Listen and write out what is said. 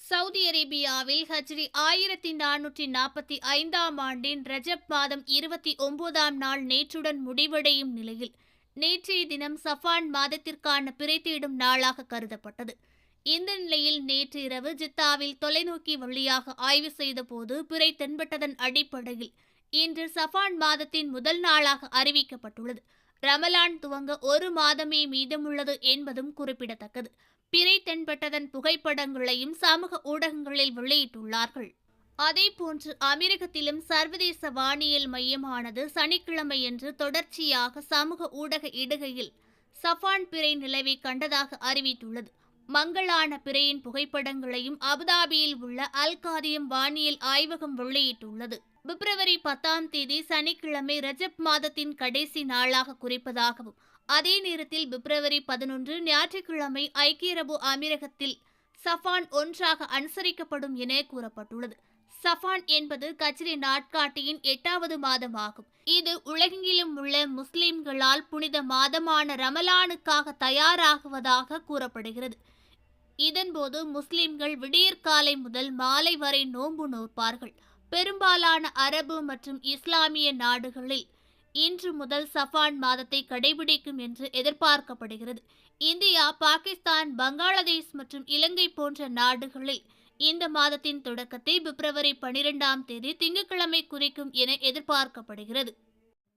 Saudi அரேபியாவில் ஹஜ்ரி ஆயிரத்தி நானூற்றி நாற்பத்தி ஐந்தாம் ஆண்டின் ரஜப் மாதம் இருபத்தி ஒன்பதாம் நாள் நேற்றுடன் முடிவடையும் நிலையில் நேற்றைய தினம் சஃபான் மாதத்திற்கான பிறை தேடும் நாளாக கருதப்பட்டது. இந்த நிலையில் நேற்று இரவு ஜித்தாவில் தொலைநோக்கி வழியாக ஆய்வு செய்தபோது பிறை தென்பட்டதன் அடிப்படையில் இன்று சஃபான் மாதத்தின் முதல் நாளாக அறிவிக்கப்பட்டுள்ளது. ரமலான் துவங்க ஒரு மாதமே மீதமுள்ளது என்பதும் குறிப்பிடத்தக்கது. பிறை தென்பட்டதன் புகைப்படங்களையும் சமூக ஊடகங்களில் வெளியிட்டுள்ளார்கள். அதேபோன்று அமெரிக்கத்திலும் சர்வதேச வானியல் மையமானது சனிக்கிழமையன்று தொடர்ச்சியாக சமூக ஊடக இடுகையில் சஃபான் பிறை நிலவை கண்டதாக அறிவித்துள்ளது. மங்களான பிறையின் புகைப்படங்களையும் அபுதாபியில் உள்ள அல்காதியம் வானியல் ஆய்வகம் வெளியிட்டுள்ளது. பிப்ரவரி பத்தாம் தேதி சனிக்கிழமை ரஜப் மாதத்தின் கடைசி நாளாக குறிப்பதாகவும் அதே நேரத்தில் பிப்ரவரி பதினொன்று ஞாயிற்றுக்கிழமை ஐக்கிய அரபு அமீரகத்தில் சஃபான் ஒன்றாக அனுசரிக்கப்படும் என கூறப்பட்டுள்ளது. சஃபான் என்பது கச்சிரி நாட்காட்டியின் எட்டாவது மாதமாகும். இது உலகெங்கிலும் உள்ள முஸ்லிம்களால் புனித மாதமான ரமலானுக்காக தயாராகுவதாக கூறப்படுகிறது. இதன்போது முஸ்லிம்கள் விடியற்காலை முதல் மாலை வரை நோன்பு நோற்பார்கள். பெரும்பாலான அரபு மற்றும் இஸ்லாமிய நாடுகளில் இன்று முதல் சஃபான் மாதத்தை கடைபிடிக்கும் என்று எதிர்பார்க்கப்படுகிறது. இந்தியா பாகிஸ்தான் பங்களாதேஷ் மற்றும் இலங்கை போன்ற நாடுகளில் இந்த மாதத்தின் தொடக்கத்தை பிப்ரவரி பனிரெண்டாம் தேதி திங்கட்கிழமை குறிக்கும் என எதிர்பார்க்கப்படுகிறது.